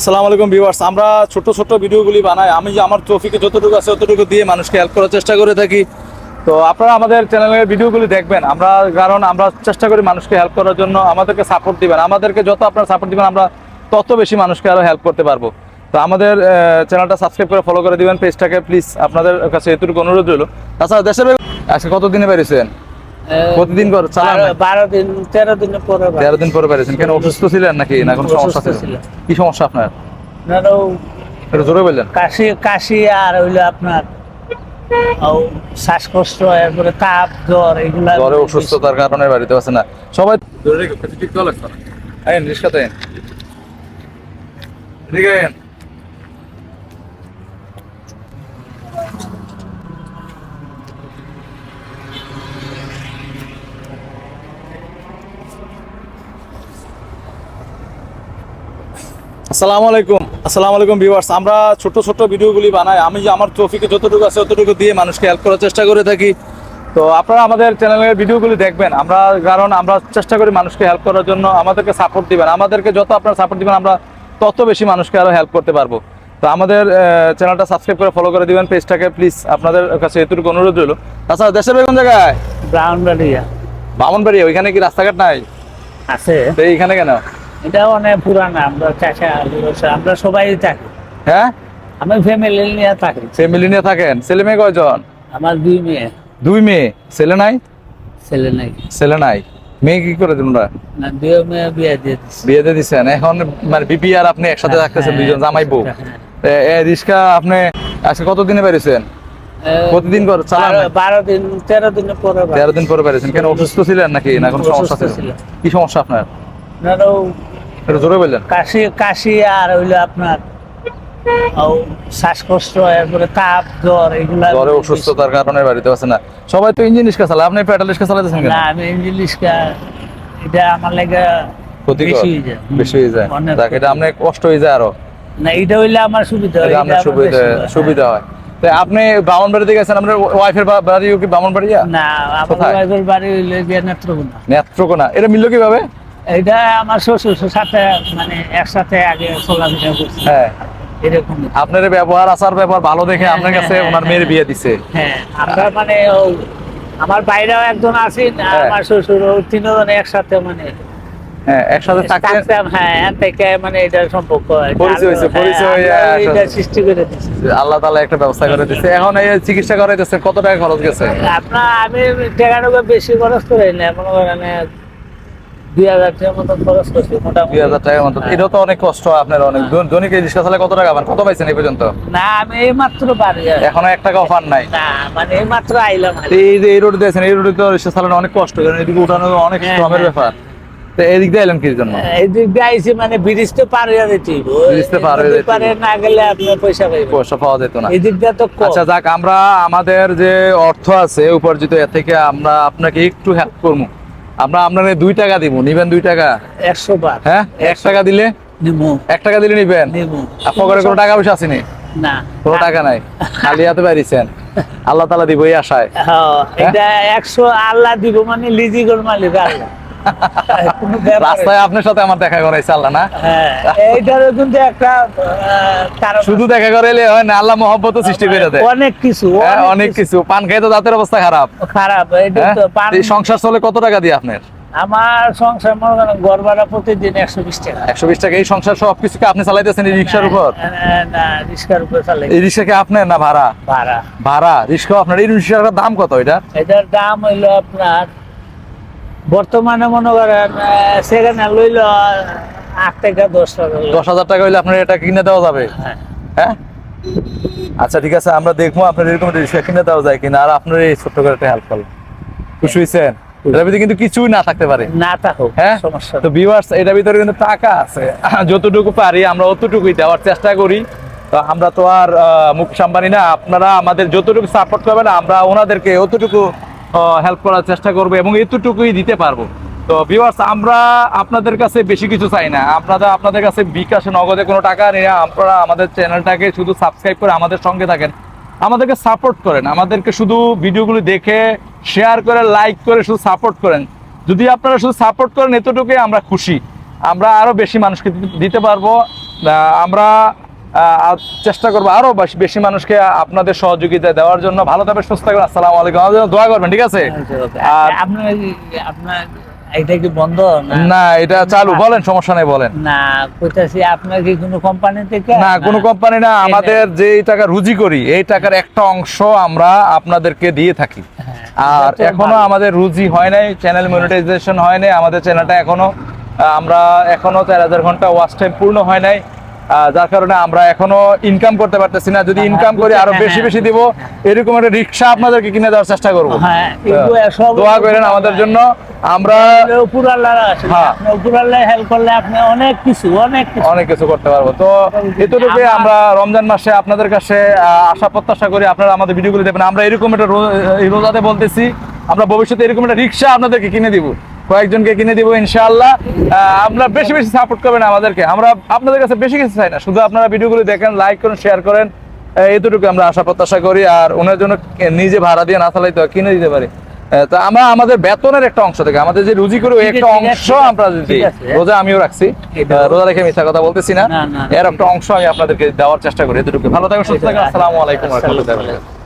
আসসালামু আলাইকুম ভিউয়ার্স, আমরা ছোট ছোট ভিডিওগুলি বানাই। আমি যে আমার ট্রফিকে যতটুকু আছে ততটুকু দিয়ে মানুষকে হেল্প করার চেষ্টা করে থাকি। তো আপনারা আমাদের চ্যানেলের ভিডিওগুলি দেখবেন। আমরা, কারণ আমরা চেষ্টা করি মানুষকে হেল্প করার জন্য আমাদেরকে সাপোর্ট দিবেন। আমাদেরকে যত আপনারা সাপোর্ট দিবেন, আমরা তত বেশি মানুষকে আরও হেল্প করতে পারব। তো আমাদের চ্যানেলটা সাবস্ক্রাইব করে ফলো করে দিবেন। পেজটাকে প্লিজ আপনাদের কাছে এতটুকু অনুরোধ রইল। তাছাড়া দেশের আজকে কতদিনে বেরিয়েছেন? প্রতিদিন কর চালান বারো- দিন তেরো দিনের পরে। তেরো দিন পরে বেরিয়েছেন কেন অসুস্থ ছিলেন নাকি? না কোনো সমস্যা ছিল? কি সমস্যা আপনার? একটু জোরে বললেন। কাশি কাশি আর হইল আপনার ও শ্বাসকষ্ট এরপরে তাপ জ্বর এগুলা জ্বরে অসুস্থতার কারণে বাড়িতে আছে না। সবাই ধরে রেখো ঠিক তো লাগতো আইন রিস্কাতে আইন। আসসালামু আলাইকুম। আসসালামু আলাইকুম ভিউয়ার্স। আমরা ছোট ছোট ভিডিওগুলি বানাই। আমি যে আমার ট্রফিকে যতটুকু আছে ততটুকু দিয়ে মানুষকে হেল্প করার চেষ্টা করে থাকি। তো আপনারা আমাদের চ্যানেলের ভিডিওগুলি দেখবেন। আমরা কারণ আমরা চেষ্টা করি মানুষকে হেল্প করার জন্য আমাদেরকে সাপোর্ট দিবেন। আমাদেরকে যত আপনারা সাপোর্ট দিবেন আমরা তত বেশি মানুষকে আরও হেল্প করতে পারব। তো আমাদের চ্যানেলটা সাবস্ক্রাইব করে ফলো করে দিবেন। পেজটাকে প্লিজ আপনাদের কাছে এতটুকু অনুরোধ রইল। তাছাড়া দেশের বেগুন জায়গায়? ব্রাউন বাড়িয়া বামনবাড়ি ওইখানে কি রাস্তাঘাট নাই? আছে। তো এইখানে কেন? এটা অনেক পুরানা আমরা আমরা সবাই থাকি। হ্যাঁ? আমি ফ্যামিলি নিয়ে থাকি। ফ্যামিলি নিয়ে থাকেন? ছেলে মেয়ে কয়জন? আমার দুই মেয়ে। দুই মেয়ে? ছেলে নাই? ছেলে নাই। ছেলে নাই। মেয়ে কি করে তোমরা? না দুই মেয়ে বিয়ে দিয়ে বিয়ে দিয়ে দিচ্ছেন এখন মানে বিপি আর আপনি একসাথে থাকতেছেন দুইজন জামাই বউ। এ- রিস্কা আপনি আজকে কত দিনে বেরিয়েছেন প্রতিদিন কর চালান বারো- বারো দিন তেরো দিনের পরে বাড়ি। তেরো দিন পরে বেরিয়েছেন। কেন অসুস্থ ছিলেন নাকি? না কোনো সমস্যা ছিল? কি সমস্যা আপনার? আপনারও একটু জোরে বললেন। কাশি কাশি আর হইল আপনার শ্বাসকষ্ট এরপরে তাপ জ্বর এগুলা জ্বরে অসুস্থতার কারণে বাড়িতে আছে না। সবাই তো ইঞ্জিন চালায় আপনি পেট্রোল চালাতেছেন না আমি ইঞ্জিলিশকা এটা আমার লাগে ক্ষতিকর বেশি হয়ে যায়। তাকে এটা আপনার কষ্ট হয়ে যায় আরও। না এটা হইলে আমার সুবিধা হয়, এটা এটা আপনার সুবিধা সুবিধা হয়। তো আপনি বামনবাড়িতে গেছেন আপনার ওয়াইফের বাড়িও কি বামনবাড়িয়া? না আমার? ওয়াইফের বাড়ি হইলে নেত্রকোনা। নেত্রকোনা। এটা মিললো কীভাবে? এটা আমার শ্বশুর সাথে মানে একসাথে আগে চলাফেরা করছি। হ্যাঁ। এরকম। আপনার ব্যবহার আচার ব্যবহার ভালো দেখে হ্যাঁ, আপনার হ্যাঁ, কাছে হ্যাঁ, ওনার মেয়ের বিয়ে দিছে। হ্যাঁ আমরা মানে আমার বাইরেও একজন আছেন হ্যাঁ। আমার শ্বশুর তিনজন একসাথে মানে হ্যাঁ একসাথে থাকতাম হ্যাঁ থেকে মানে এটার সম্পর্ক পরিচয় হয়েছে, হ্যাঁ, হয়ে এটা সৃষ্টি করে আল্লাহ একটা ব্যবস্থা করে দিচ্ছে এখন এই চিকিৎসা করাইতেছে কত টাকা খরচ গেছে? আপনার আমি টাকাটুকু বেশি খরচ করি না মনে করেন দুই হাজার টাকার মতো খরচ করছি মোটামুটি। দুই হাজার টাকার মতো এটাও তো অনেক কষ্ট আপনার অনেক। হ্যাঁ। রিক্সা চালায় কত টাকা পান কত পাইছেন এই পর্যন্ত? না আমি এই মাত্র এখনও এক নাই। না মানে এই মাত্র আইলাম আর। এই যে এই রোড দিয়েছেন এই রোডে তো রিক্সা চালানো অনেক কষ্ট কারণ এদিকে উঠানো অনেক হ্যাঁ, শ্রমের হ্যাঁ, ব্যাপার। তো এদিক দিয়ে এলেন কি জন্য? দিয়ে আইছি মানে ব্রিজ তো পার হয়ে যেতে ব্রিজ তো পার হয়ে যেতে পারে না গেলে পয়সা পয়সা পাওয়া যেত না। দিয়ে তো আচ্ছা যাক আমরা আমাদের যে অর্থ আছে উপার্জিত এর থেকে আমরা আপনাকে একটু হেল্প করব। আমরা আপনার দুই টাকা দিব নিবেন দুই টাকা? একশো বার। হ্যাঁ? এক টাকা দিলে? এক টাকা দিলে নিবেন? আপনার কোনো টাকা পয়সা আসেনি না? কোনো টাকা নাই। খালি হাতে বাড়িছেন আল্লাহ তালা দিব এই আশায়। হ্যাঁ, এটা একশো আল্লাহ দিব মানে লিজিগর মালিক আল্লাহ। রাস্তায় আপনার সাথে আমার দেখা করাইছে আল্লাহ না? হ্যাঁ এইটারও কিন্তু একটা শুধু দেখা করাইলে হয় না আল্লাহ মহব্বত সৃষ্টি করে দেয়। অনেক কিছু হ্যাঁ, অনেক কিছু। পান খাই তো দাঁতের অবস্থা খারাপ। খারাপ হ্যাঁ? সংসার চলে কত টাকা দিয়ে আপনার? আমার সংসার মনে করেন গড় ভাড়া প্রতিদিন একশো বিশ টাকা। একশো বিশ টাকা। এই সংসার সব কিছুকে আপনি চালাইতেছেন এই রিক্সার উপর? না, না রিক্সার উপরে চালাই এই রিক্সা কি আপনার না ভাড়া? ভাড়া। ভাড়া রিক্সা আপনার। এই রিক্সার দাম কত এটা? এটার দাম হইল আপনার বর্তমানে মনে করেন সেখানে লইল আট টাকা দশ টাকা দশ হাজার টাকা হইলে আপনার এটা কিনে দেওয়া যাবে? হ্যাঁ। হ্যাঁ? আচ্ছা ঠিক আছে আমরা দেখব আপনার এরকম কিনে দেওয়া যায় কিনা আর আপনার এই ছোট্ট করে একটা হেল্প করলাম। খুশি হয়েছেন এটার ভিতরে কিন্তু কিছুই না থাকতে পারে। না থাকুক হ্যাঁ? তো ভিউয়ার্স এটার ভিতরে কিন্তু টাকা আছে। যতটুকু পারি আমরা অতটুকুই দেওয়ার চেষ্টা করি। তো আমরা তো আর না আপনারা আমাদের যতটুকু সাপোর্ট করবেন আমরা ওনাদেরকে অতটুকু হেল্প করার চেষ্টা করব এবং এতটুকুই দিতে পারব। তো ভিউয়ার্স আমরা আপনাদের কাছে বেশি কিছু চাই না। আপনারা আপনাদের কাছে বিকাশে নগদে কোনো টাকা নেই আপনারা আমাদের চ্যানেলটাকে শুধু সাবস্ক্রাইব করে আমাদের সঙ্গে থাকেন। আমাদেরকে সাপোর্ট করেন। আমাদেরকে শুধু ভিডিওগুলি দেখে শেয়ার করে লাইক করে শুধু সাপোর্ট করেন। যদি আপনারা শুধু সাপোর্ট করেন, এতটুকুই আমরা খুশি। আমরা আরও বেশি মানুষকে দিতে- পারব। আমরা চেষ্টা করব আরও বেশি- মানুষকে আপনাদের সহযোগিতা দেওয়ার জন্য। ভালো থাকবে সুস্থ থাকবেন আসসালামু আলাইকুম। আমাদের জন্য দোয়া করবেন ঠিক আছে? আর আপনার আপনার এটা কি বন্ধ না? না এটা চালু বলেন সমস্যা নেই বলেন। না কইতাছি আপনার কি কোনো কোম্পানি থেকে? না কোনো কোম্পানি না আমাদের যে টাকা রুজি করি এই টাকার একটা অংশ আমরা আপনাদেরকে দিয়ে থাকি। হ্যাঁ, আর এখনও আমাদের রুজি হয় নাই চ্যানেল মনিটাইজেশন হয় নাই আমাদের চ্যানেলটা এখনও আমরা এখনও চার হাজার ঘণ্টা ওয়াচ টাইম পূর্ণ হয় নাই। যার কারণে আমরা এখনও ইনকাম করতে পারতেছি না। যদি হ্যাঁ, ইনকাম করি আরও হ্যাঁ, বেশি হ্যাঁ। বেশি দিব। এরকম একটা রিক্সা আপনাদেরকে কিনে দেওয়ার চেষ্টা করব। হ্যাঁ, দোয়া করেন আমাদের জন্য। আমরা উপর আল্লাহ আছে হ্যাঁ। আপনি উপর আল্লাহ হেল্প করলে আপনি অনেক কিছু অনেক কিছু। অনেক কিছু করতে পারব। তো এতটুকুই আমরা- আমরা রমজান মাসে আপনাদের কাছে আশা প্রত্যাশা করি আপনারা আমাদের ভিডিওগুলো দেখবেন। আমরা এরকম একটা রোজাতে বলতেছি আমরা ভবিষ্যতে এরকম একটা রিক্সা আপনাদেরকে কিনে দিব। কয়েকজনকে কিনে দিব ইনশাআল্লাহ। আপনারা বেশি বেশি সাপোর্ট করবেন আমাদেরকে। আমরা আপনাদের কাছে বেশি কিছু চাই না। শুধু আপনারা ভিডিওগুলো দেখেন লাইক করুন শেয়ার করেন। এতটুকু আমরা আশা প্রত্যাশা করি। আর ওনার জন্য নিজে ভাড়া দিয়ে না চালাইতে হয়, কিনে দিতে পারি। তো আমরা আমাদের বেতনের একটা অংশ থেকে আমাদের যে রুজি করি ওই একটা অংশ আমরা দিই রোজা আমিও রাখছি। রোজা রেখে মিথ্যা কথা বলতেছি না। এর একটা অংশ আমি আপনাদেরকে দেওয়ার চেষ্টা করি। এতটুকু। ভালো থাকবেন সুস্থ থাকবেন আসসালামু আলাইকুম রাহমাতুল্লাহি ওয়া বারাকাতুহু।